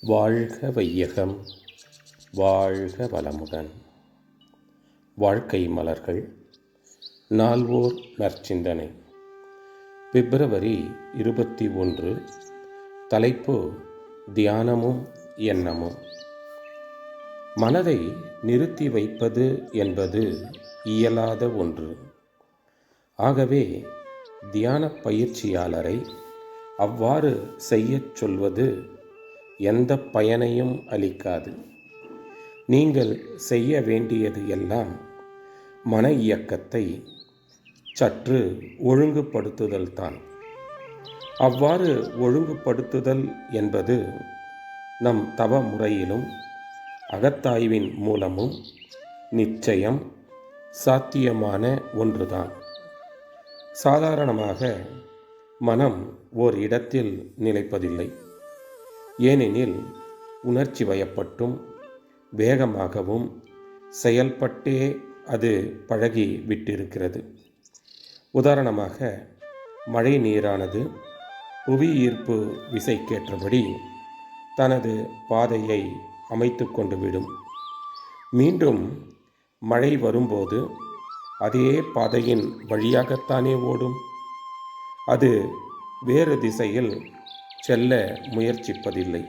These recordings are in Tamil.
வாழ்க வையகம் வாழ்க வளமுடன். வாழ்க்கை மலர்கள் நால்வோர் நற்சிந்தனை. பிப்ரவரி இருபத்தி ஒன்று தலைப்பு தியானமும் எண்ணமும். மனதை நிறுத்தி வைப்பது என்பது இயலாத ஒன்று. ஆகவே தியான பயிற்சியாளரை அவ்வாறு செய்யச் சொல்வது எந்த பயனையும் அளிக்காது. நீங்கள் செய்ய வேண்டியது எல்லாம் மன இயக்கத்தை சற்று ஒழுங்குபடுத்துதல் தான். அவ்வாறு ஒழுங்குபடுத்துதல் என்பது நம் தவ முறையிலும் அகத்தாய்வின் மூலமும் நிச்சயம் சாத்தியமான ஒன்றுதான். சாதாரணமாக மனம் ஓர் இடத்தில் நிலைப்பதில்லை. ஏனெனில் உணர்ச்சி வயப்பட்டும் வேகமாகவும் செயல்பட்டே அது பழகி விட்டிருக்கிறது. உதாரணமாக மழை நீரானது புவி ஈர்ப்பு விசைக்கேற்றபடி தனது பாதையை அமைத்து கொண்டு விடும். மீண்டும் மழை வரும்போது அதே பாதையின் வழியாகத்தானே ஓடும்? அது வேறு திசையில் செல்ல முயற்சிப்பதில்லை.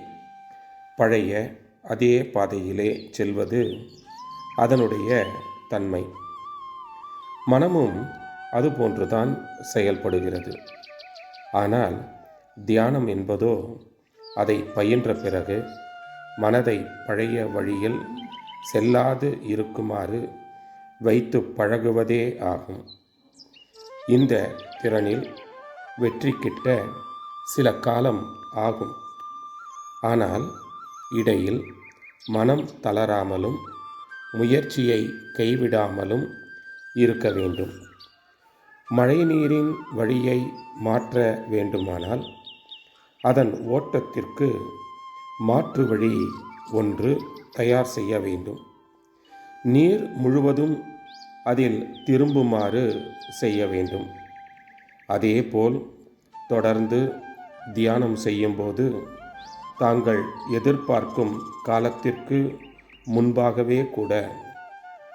பழைய அதே பாதையிலே செல்வது அதனுடைய தன்மை. மனமும் அதுபோன்றுதான் செயல்படுகிறது. ஆனால் தியானம் என்பதோ அதை பயின்ற பிறகு மனதை பழைய வழியில் செல்லாது இருக்குமாறு வைத்து பழகுவதே ஆகும். இந்த திறனில் வெற்றி கிட்ட சில காலம் ஆகும். ஆனால் இடையில் மனம் தளராமலும் முயற்சியை கைவிடாமலும் இருக்க வேண்டும். மழைநீரின் வழியை மாற்ற வேண்டுமானால் அதன் ஓட்டத்திற்கு மாற்று வழி ஒன்று தயார் செய்ய வேண்டும். நீர் முழுவதும் அதில் திரும்புமாறு செய்ய வேண்டும். அதேபோல் தொடர்ந்து தியானம் செய்யும்போது தாங்கள் எதிர்பார்க்கும் காலத்திற்கு முன்பாகவே கூட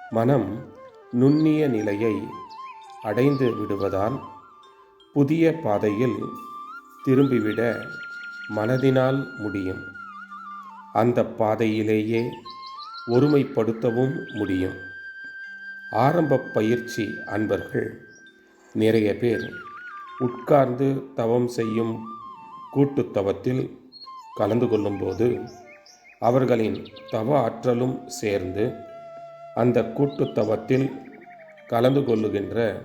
மனம் நுண்ணிய நிலையை அடைந்து விடுவதால் புதிய பாதையில் திரும்பிவிட மனதினால் முடியும். அந்த பாதையிலேயே ஒருமைப்படுத்தவும் முடியும். ஆரம்ப பயிற்சி அன்பர்கள் நிறைய பேர் உட்கார்ந்து தவம் செய்யும் கூட்டுத்தவத்தில் கலந்து கொள்ளும்போது அவர்களின் தவ ஆற்றலும் சேர்ந்து அந்த கூட்டுத்தவத்தில் கலந்து கொள்ளுகின்ற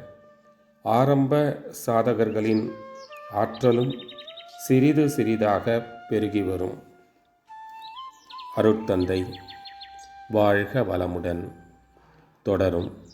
ஆரம்ப சாதகர்களின் ஆற்றலும் சிறிது சிறிதாக பெருகி வரும். அருட்தந்தை வாழ்க வளமுடன். தொடரும்.